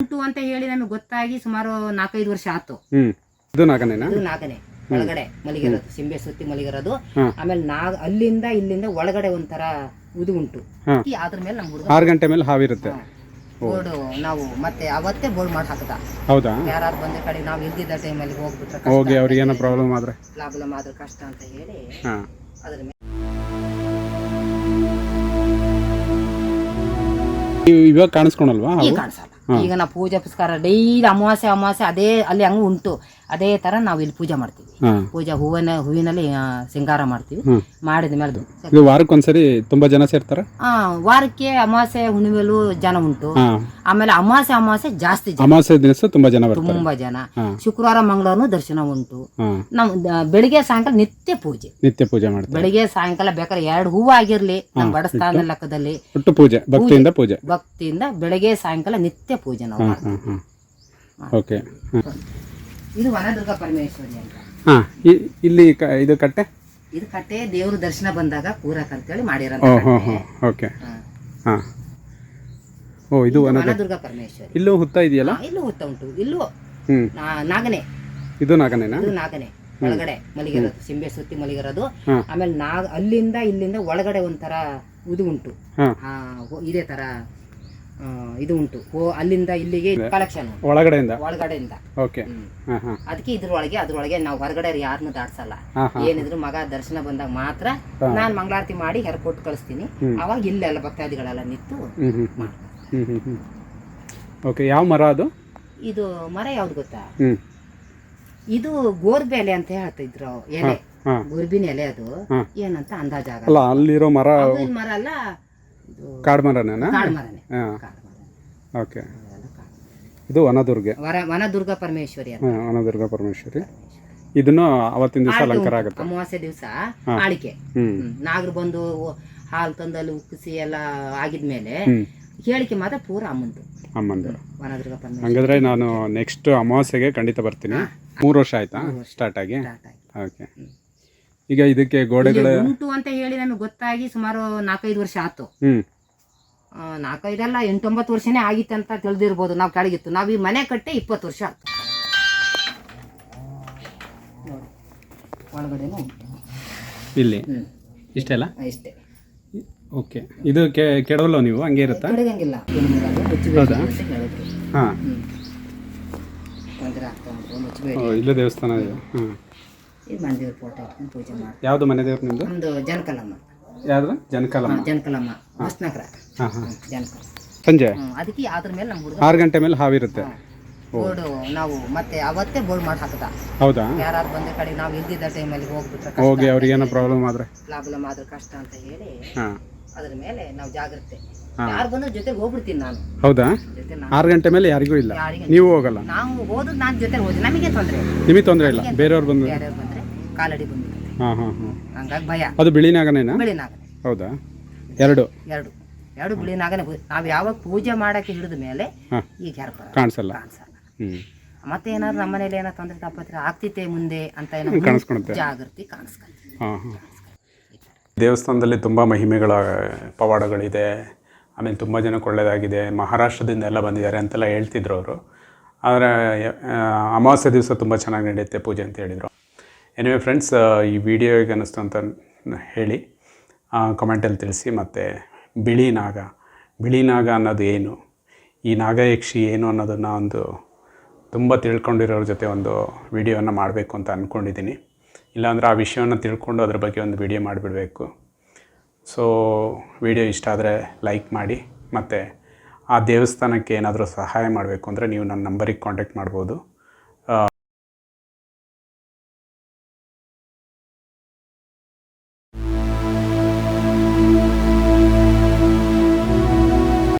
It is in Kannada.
ಉಂಟು ಅಂತ ಹೇಳಿ ನಮಗೆ ಗೊತ್ತಾಗಿ ಸುಮಾರು ನಾಲ್ಕೈದು ವರ್ಷ ಆಯ್ತು. ಹ್ಮ್. ಇದು ನಾಗನೇನಾ? ಇದು ನಾಗನೆ ಒಳಗಡೆ ಮಲಗಿರೋದು ಸಿಂಬೆ ಸುತ್ತಿ ಮಲಗಿರೋದು. ಆಮೇಲೆ ನಾಗ ಅಲ್ಲಿಂದ ಇಲ್ಲಿಂದ ಒಳಗಡೆ ಒಂಥರ ಇದು ಉಂಟು. ಈ ಅದ್ರ ಮೇಲೆ ನಮ್ಮ ಹುಡುಗ ಆರು ಗಂಟೆ ಮೇಲೆ ಹಾವಿರುತ್ತೆ. ಬೋರ್ಡು ನಾವು ಮತ್ತೆ ಅವತ್ತೇ ಬೋರ್ಡ್ ಮಾಡಿ ಹಾಕದ. ಹೌದಾ? ಯಾರು ಬಂದ ಕಡೆ ನಾವು ಇಲ್ದಿದ್ದ ಟೈಮಲ್ಲಿ ಹೋಗ್ಬಿಟ್ರೆ ಹೋಗಿ ಅವ್ರಿಗೆ ಏನೋ ಪ್ರಾಬ್ಲಮ್ ಆದ್ರೆ. ಪ್ರಾಬ್ಲಮ್ ಆದ್ರೆ ಕಷ್ಟ ಅಂತ ಹೇಳಿ ಹಾ. ಅದ್ರ ಮೇಲೆ ನೀವು ಇವಾಗ ಕಾಣಿಸ್ಕೊಳಲ್ವಾ ಈಗ ಹಾವು ಕಾಣಿಸಲ್ಲ. ಈಗ ನಾವು ಪೂಜೆ ಪುಸ್ಕಾರ ಡೈಲಿ ಅಮಾವಾಸ್ಯೆ, ಅಮಾವಾಸ್ಯ ಅದೇ ಅಲ್ಲಿ ಹಂಗ ಉಂಟು. ಅದೇ ತರ ನಾವು ಇಲ್ಲಿ ಪೂಜೆ ಮಾಡ್ತೀವಿ. ಪೂಜೆ ಹೂವಿನ ಹೂವಿನಲ್ಲಿ ಆ, ಸಿಂಗಾರ ಮಾಡ್ತೀವಿ. ಹ್ಮ್. ಮಾಡಿದ ಮೇಲೆ ಇದು ವಾರಕ್ಕೊಂದ್ಸರಿ ತುಂಬಾ ಜನ ಸೇರ್ತಾರ? ಆ ವಾರಕ್ಕೆ ಅಮಾವಾಸ್ಯೆ ಹುಣ್ಣಿಮೆಲೂ ಜನ ಉಂಟು. ಹಾ. ಆಮೇಲೆ ಅಮಾವಾಸ್ಯೆ ಅಮಾವಾಸ್ಯೆ ಜಾಸ್ತಿ ಜನ. ಅಮಾವಾಸ್ಯೆ ದಿವಸ ತುಂಬಾ ಜನ ಬರ್ತಾರೆ. ತುಂಬಾ ಜನ. ಹಾ. ಶುಕ್ರವಾರ ಮಂಗಳವಾರನು ದರ್ಶನ ಉಂಟು. ಹಾ. ನಮ್ ದ- ಬೆಳಿಗ್ಗೆ ಸಾಯಂಕಾಲ ನಿತ್ಯ ಪೂಜೆ. ನಿತ್ಯ ಪೂಜೆ ಮಾಡ್ತಾರೆ. ಬೆಳಿಗ್ಗೆ ಸಾಯಂಕಾಲ ಬೇಕಾದ್ರೆ ಎರಡು ಹೂವು ಆಗಿರ್ಲಿ. ನಮ್ಮ ಬಡಸ್ಥಾನ ಲೆಕ್ಕದಲ್ಲಿ. ಒಟ್ಟು ಪೂಜೆ ಭಕ್ತಿಯಿಂದ ಪೂಜೆ. ಭಕ್ತಿಯಿಂದ ಬೆಳಿಗ್ಗೆ ಸಾಯಂಕಾಲ ನಿತ್ಯ ಪೂಜೆ ನಾವು ಹಾ ಮಾಡ್ತೀವಿ. ಹಾ ಹಾ. ಓಕೆ. ಹಾ. ಇದು ವನದುರ್ಗ ಪರಮೇಶ್ವರಿ ಅಂತ. ಹಾ ಇಲ್ಲಿ ಕ- ಇದು ಕಟ್ಟೆ? ಇದು ಕಟ್ಟೆ ದೇವ್ರ ದರ್ಶನ ಬಂದಾಗ ಕೂರಕ್ ಅಂತೇಳಿ ಮಾಡಿರೋ ಓ ಹೋ ಹೋ ಓಕೆ. ಹಾ. ಓ ಇದು ವನ ವನದುರ್ಗ ಪರಮೇಶ್ವರಿ. ಇಲ್ಲೂ ಹುತ್ತ ಇದೆಯಲ್ಲ? ಹಾ, ಇಲ್ಲೂ ಹುತ್ತ ಉಂಟು. ಇಲ್ಲೂ ಹ್ಮ್. ನಾ- ನಾಗನೆ. ಇದು ನಾಗನೇನಾ? ಇದು ನಾಗನೆ. ಒಳಗಡೆ ಮಲಗಿರೋದು ಸಿಂಬೆ ಸುತ್ತಿ ಮಲಗಿರೋದು. ಹಾ. ಆಮೇಲೆ ನಾಗ ಅಲ್ಲಿಂದ ಇಲ್ಲಿಂದ ಒಳಗಡೆ ಒಂಥರ ಇದು ಉಂಟು. ಹಾ. ಆ, ಹೋ- ಇದೇ ತರ ಇದು ಉಂಟು. ಓ ಅಲ್ಲಿಂದ ಇಲ್ಲಿಗೆ ಕಲೆಕ್ಷನ್ ಒಳಗಡೆಯಿಂದ? ಒಳಗಡೆಯಿಂದ. ಓಕೆ. ಅದಕ್ಕೆ ಇದ್ರೊಳಗೆ ಅದ್ರೊಳಗೆ ನಾವು ಹೊರಗಡೆ ಯಾರನ್ನು ದಾಟ್ಸಲ್ಲ. ಏನಿದ್ರು ಮಗ ದರ್ಶನ ಬಂದಾಗ ಮಾತ್ರ ನಾನು ಮಂಗಳಾರತಿ ಮಾಡಿ ಹೆರ ಕೊಟ್ಟು ಕಳಿಸ್ತೀನಿ ಅವಾಗ ಇಲ್ಲೆಲ್ಲ ಭಕ್ತಾದಿಗಳೆಲ್ಲ ನಿಂತು ಓಕೆ ಯಾವ ಮರ ಅದು? ಇದು ಮರ ಯಾವ್ದು ಗೊತ್ತಾ? ಇದು ಇದು ಗೋರ್ಬೆಲೆ ಅಂತ ಹೇಳ್ತಿದ್ರು ಎಲೆ. ಗೋರ್ಬಿನ ಎಲೆ ಅದು. ಏನಂತ ಅಂದಾಜಾಗ ಅಲ್ಲ ಅಲ್ಲಿರೋ ಮರ ಮರ ಅಲ್ಲ ಇದು ಕಾಡು ಮರನೇನಾ ಕಾಡು ಮರನೇ ಹಾ ಕಾಡು ಮರ ಓಕೆ. ಇದು ವನದುರ್ಗೆ. ವರ ವನದುರ್ಗ ಪರಮೇಶ್ವರಿ ಅಂತ. ಹಾ ವನದುರ್ಗ ಪರಮೇಶ್ವರಿ. ಇದನ್ನು ಅವತ್ತಿನ ದಿವಸ ಅಲಂಕಾರ ಆಗುತ್ತೆ. ಅಮಾವಾಸ್ಯ ದಿವಸ ಆಳಿಕೆ. ಹ್ಮ್. ನಾಗರು ಬಂದು ಹಾಲು ತಂದಲ್ಲಿ ಉಕ್ಕಿಸಿ ಎಲ್ಲ ಆಗಿದ್ಮೇಲೆ ಹೇಳಿಕೆ ಮಾತ್ರ ಪೂರ ಅಮ್ಮಂದು. ಅಮ್ಮಂದು. ವನದುರ್ಗ ಪರಮೇಶ್ವರಿ. ಹಂಗಾದ್ರೆ ನಾನು ನೆಕ್ಸ್ಟ್ ಅಮಾವಾಸ್ಯೆಗೆ ಖಂಡಿತ ಬರ್ತೀನಿ. ಮೂರು ವರ್ಷ ಆಯ್ತಾ ಸ್ಟಾರ್ಟ್ ಆಗಿ? ಸ್ಟಾರ್ಟ್ ಆಯ್ತು ಓಕೆ ಈಗ ಇದಕ್ಕೆ ಗೋಡೆಗಳ ಉಂಟು ಅಂತ ಹೇಳಿ ನನಗೆ ಗೊತ್ತಾಗಿ ಸುಮಾರು ನಾಲ್ಕೈದು ವರ್ಷ ಆಯ್ತು. ಹ್ಮ್. ಆ, ನಾಲ್ಕೈದಲ್ಲ ಎಂಟೊಂಬತ್ತು ವರ್ಷನೇ ಆಗಿತ್ತು ಅಂತ ತಿಳಿದಿರ್ಬೋದು. ನಾವು ಕೆಳಗಿತ್ತು. ನಾವು ಈ ಮನೆ ಕಟ್ಟೆ ಇಪ್ಪತ್ತು ವರ್ಷ ಆಯ್ತು. ನೋಡಿ ಒಳಗಡೆನೂ ಉಂಟು. ಇಲ್ಲಿ? ಇಷ್ಟೆಲ್ಲ? ಇಷ್ಟೇ. ಓಕೆ. ಇದು ಕೆ ಕೆಡವಲ್ಲ ನೀವು? ಹಂಗೆ ಇರುತ್ತಾ? ಏನಿಲ್ಲ, ಅಂತ ಹೇಳಿದ್ರು ಹಾ. ಹ್ಮ್. ತೊಂದರೆ ಆಗ್ತಾ ಉಂಟು. ಮುಚ್ಚಬೇಡಿ. ಓ ಇಲ್ಲೇ ದೇವಸ್ಥಾನ ಇದೆ. ಹ್ಮ್. ಇದು ಮಂದಿರ ಫೋಟೋ ಇಟ್ಕೊಂಡು ಪೂಜೆ ಮಾಡಿ ಯಾವುದು ಮನೆ ದೇವ್ರು ನಿಮ್ದು? ನಮ್ದು ಜನಕಲಮ್ಮ. ಯಾವ್ದು? ಜನಕಲಮ್ಮ. ಜನಕಲಮ್ಮ. ಹೊಸನಗರ ಹಾ ಹಾ. ಜನಕಲ ಸಂಜೆ? ಅದಕ್ಕೆ ಅದ್ರ ಮೇಲೆ ನಮ್ಮ ಹುಡುಗ ಆರು ಗಂಟೆ ಮೇಲೆ ಹಾವಿರುತ್ತೆ. ಬೋರ್ಡು ನಾವು ಮತ್ತೆ ಅವತ್ತೇ ಬೋರ್ಡ್ ಮಾಡಿ ಹಾಕದ. ಹೌದಾ? ಯಾರು ಬಂದ ಕಡೆ ನಾವು ಇಲ್ದಿದ್ದ ಟೈಮಲ್ಲಿ ಹೋಗ್ಬಿಟ್ರೆ ಕಷ್ಟ ಹೋಗಿ ಅವ್ರಿಗೆ ಏನೋ ಪ್ರಾಬ್ಲಮ್ ಆದ್ರೆ? ಪ್ರಾಬ್ಲಮ್ ಆದ್ರೆ ಕಷ್ಟ ಅಂತ ಹೇಳಿ ಹಾ. ಅದ್ರ ಮೇಲೆ ನಾವು ಜಾಗ್ರತೆ. ಯಾರು ಬಂದ್ರೆ ಜೊತೆಗೆ ಹೋಗ್ಬಿಡ್ತೀನಿ ನಾನು. ಹೌದಾ? ಜೊತೆ ನಾನು ಆರು ಗಂಟೆ ಮೇಲೆ ಯಾರಿಗೂ ಇಲ್ಲ. ಯಾರಿಗೆ ನೀವು ಹೋಗಲ್ಲ. ನಾವು ಹೋದ್ರೆ ನಾನು ಜೊತೆ ಹೋದ್ರೆ ನಮಗೆ ತೊಂದರೆ ನಿಮಗೆ ತೊಂದರೆ ಇಲ್ಲ. ಬೇರೆಯವ್ರು ಬಂದು ಯಾರ್ಯಾರು ಬಂದ್ರೆ ಕಾಲಡಿ ಬಂದ್ಬಿಡುತ್ತೆ ಹಾಂ ಹಾ ಹಾ. ಹಂಗಾಗಿ ಭಯ. ಅದು ಬಿಳಿ ನಾಗನೇನಾ ಬಿಳಿ ನಾಗನೆ ಹೌದಾ? ಎರಡು? ಎರಡು. ಎರಡು ಬಿಳಿ ನಾಗನೆ ನಾವು ಯಾವಾಗ ಪೂಜೆ ಮಾಡಕ್ಕೆ ಹಿಡಿದ ಮೇಲೆ ಹಾಂ. ಈಗ ಯಾರು ಬರಲ್ಲ. ಕಾಣಿಸಲ್ಲ. ಮತ್ತೆ ಏನಾದ್ರು ನಮ್ಮ ಮನೇಲಿ ಏನೋ ತೊಂದರೆ ತಪ್ಪತ್ರ ಆಗ್ತಿತ್ತೆ ಮುಂದೆ ಅಂತ ಏನೋ ಕಾಣಿಸ್ಕೊಳುತ್ತೆ ಜಾಗೃತಿ ಕಾಣಿಸ್ಕೊಂತೀವಿ ಹಾಂ ಹಾಂ. ದೇವಸ್ಥಾನದಲ್ಲಿ ತುಂಬ ಮಹಿಮೆಗಳ ಪವಾಡಗಳಿದೆ. ಆಮೇಲೆ ತುಂಬ ಜನಕ್ಕೆ ಒಳ್ಳೆಯದಾಗಿದೆ ಮಹಾರಾಷ್ಟ್ರದಿಂದ ಎಲ್ಲ ಬಂದಿದ್ದಾರೆ ಅಂತೆಲ್ಲ ಹೇಳ್ತಿದ್ರು ಅವರು. ಆದರೆ ಅಮಾವಾಸ್ಯ ದಿವಸ ತುಂಬ ಚೆನ್ನಾಗಿ ನಡೆಯುತ್ತೆ ಪೂಜೆ ಅಂತ ಹೇಳಿದರು. ಎನಿವೆ ಫ್ರೆಂಡ್ಸ್ ಈ ವಿಡಿಯೋ ಹೇಗೆ ಅನ್ನಿಸ್ತು ಅಂತ ಹೇಳಿ ಕಮೆಂಟಲ್ಲಿ ತಿಳಿಸಿ. ಮತ್ತು ಬಿಳಿ ನಾಗ ಬಿಳಿ ನಾಗ ಅನ್ನೋದು ಏನು, ಈ ನಾಗಯಕ್ಷಿ ಏನು ಅನ್ನೋದನ್ನು ಒಂದು ತುಂಬ ತಿಳ್ಕೊಂಡಿರೋರ ಜೊತೆ ಒಂದು ವಿಡಿಯೋನ ಮಾಡಬೇಕು ಅಂತ ಅಂದ್ಕೊಂಡಿದ್ದೀನಿ ಇಲ್ಲಾಂದರೆ ಆ ವಿಷಯವನ್ನು ತಿಳ್ಕೊಂಡು ಅದ್ರ ಬಗ್ಗೆ ಒಂದು ವಿಡಿಯೋ ಮಾಡಿಬಿಡಬೇಕು. ಸೊ ವಿಡಿಯೋ ಇಷ್ಟ ಆದರೆ ಲೈಕ್ ಮಾಡಿ, ಮತ್ತು ಆ ದೇವಸ್ಥಾನಕ್ಕೆ ಏನಾದರೂ ಸಹಾಯ ಮಾಡಬೇಕು ಅಂದರೆ ನೀವು ನನ್ನ ನಂಬರಿಗೆ ಕಾಂಟ್ಯಾಕ್ಟ್ ಮಾಡ್ಬೋದು.